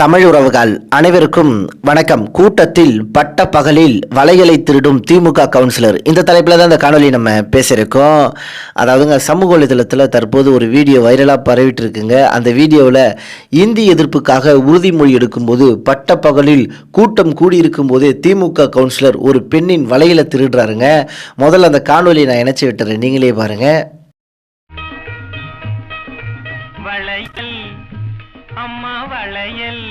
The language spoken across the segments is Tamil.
தமிழ் உறவுகள் அனைவருக்கும் வணக்கம். கூட்டத்தில் பட்ட பகலில் வலைகளை திருடும் திமுக கவுன்சிலர். இந்த தலைப்பில் தான் இந்த காணொலி நம்ம பேசியிருக்கோம். அதாவதுங்க சமூக வலைதளத்தில் தற்போது ஒரு வீடியோ வைரலாக பரவிட்டு இருக்குங்க அந்த வீடியோவில் இந்தி எதிர்ப்புக்காக உறுதிமொழி எடுக்கும்போது பட்ட பகலில் கூட்டம் கூடியிருக்கும் போதே திமுக கவுன்சிலர் ஒரு பெண்ணின் வலைகளை திருடுறாருங்க. முதல்ல அந்த காணொலியை நான் இணைச்சி விட்டுறேன். நீங்களே பாருங்கள் அம்மா வளையல்.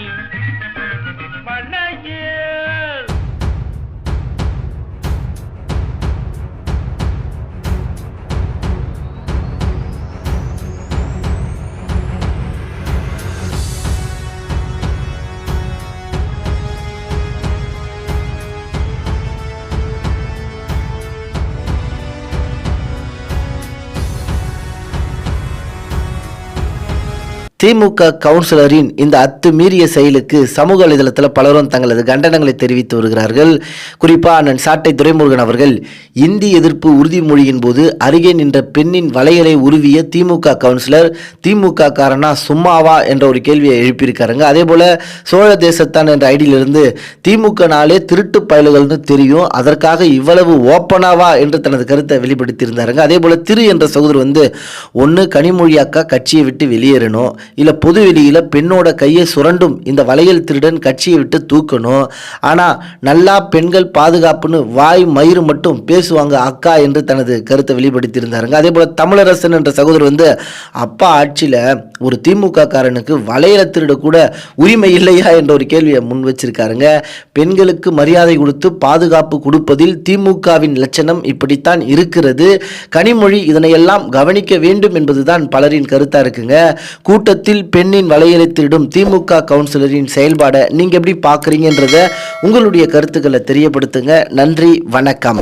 திமுக கவுன்சிலரின் இந்த அத்துமீறிய செயலுக்கு சமூக வலைதளத்தில் பலரும் தங்களது கண்டனங்களை தெரிவித்து வருகிறார்கள். குறிப்பாக அண்ணன் சாட்டை துரைமுருகன் அவர்கள் இந்தி எதிர்ப்பு உறுதிமொழியின் போது அருகே நின்ற பெண்ணின் வலைகளை உருவிய திமுக கவுன்சிலர் திமுக காரனா சும்மாவா என்ற ஒரு கேள்வியை எழுப்பியிருக்காருங்க. அதே போல சோழ தேசத்தான் என்ற ஐடியிலிருந்து திமுக நாளே திருட்டு பயல்கள்னு தெரியும். அதற்காக இவ்வளவு ஓப்பனாவா என்று தனது கருத்தை வெளிப்படுத்தியிருந்தாருங்க. அதே போல திரு என்ற சகோதரர் வந்து ஒன்று கனிமொழியாக்கா கட்சியை விட்டு வெளியேறணும். இல்லை பொது வெளியில் பெண்ணோட கையை சுரண்டும் இந்த வளையல் திருடன் கட்சியை விட்டு தூக்கணும். ஆனால் நல்லா பெண்கள் பாதுகாப்புன்னு வாய் மயிறு மட்டும் பேசுவாங்க அக்கா என்று தனது கருத்தை வெளிப்படுத்தியிருந்தாருங்க. அதே போல் தமிழரசன் என்ற சகோதரர் வந்து அப்பா ஆட்சியில் ஒரு திமுக காரனுக்கு வளையல திருட கூட உரிமை இல்லையா? என்ற ஒரு கேள்வியை முன் வச்சிருக்காருங்க. பெண்களுக்கு மரியாதை கொடுத்து பாதுகாப்பு கொடுப்பதில் திமுகவின் லட்சணம் இப்படித்தான் இருக்கிறது. கனிமொழி இதனையெல்லாம் கவனிக்க வேண்டும் என்பதுதான் பலரின் கருத்தா இருக்குங்க. கூட்ட கூட்டத்தில் பெண்ணின் வலையலை திருடும் திமுக கவுன்சிலரின் செயல்பாடை நீங்க எப்படி பார்க்குறீங்கன்றத உங்களுடைய கருத்துக்களை தெரியப்படுத்துங்க. நன்றி வணக்கம்.